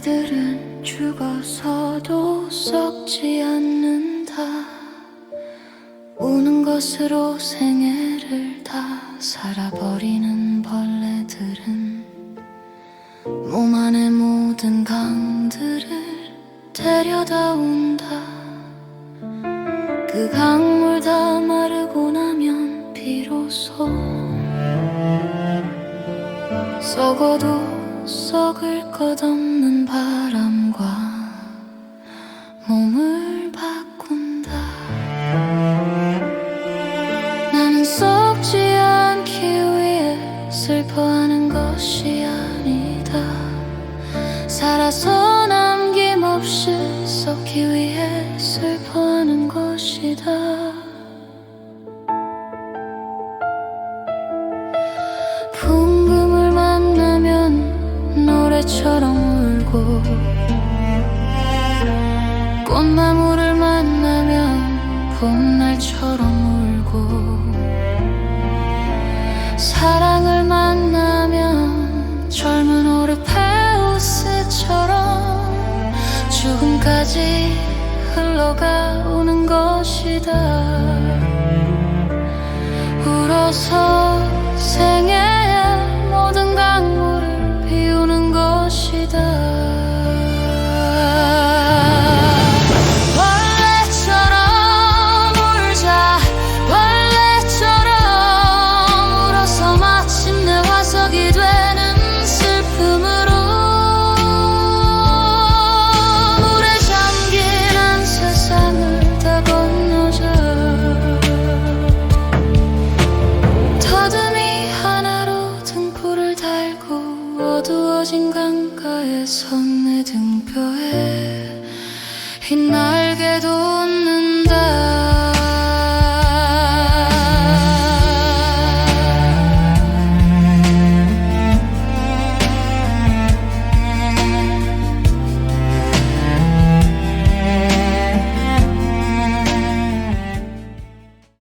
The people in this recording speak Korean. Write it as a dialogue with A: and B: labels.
A: 벌레들은 죽어서도 썩지 않는다. 우는 것으로 생애를 다 살아버리는 벌레들은 몸 안의 모든 강들을 데려다 온다. 그 강물 다 마르고 나면 비로소 썩어도 썩을 것 없는 바람 것이 아니다. 살아서 남김없이 썩기 위해 슬퍼하는 것이다. 풍금을 만나면 노래처럼 울고 꽃나무를 만나면 봄날처럼 울고 사랑 흘러가 오는 것이다. 울어서 어두워진 강가에 선내 등뼈에 흰 없는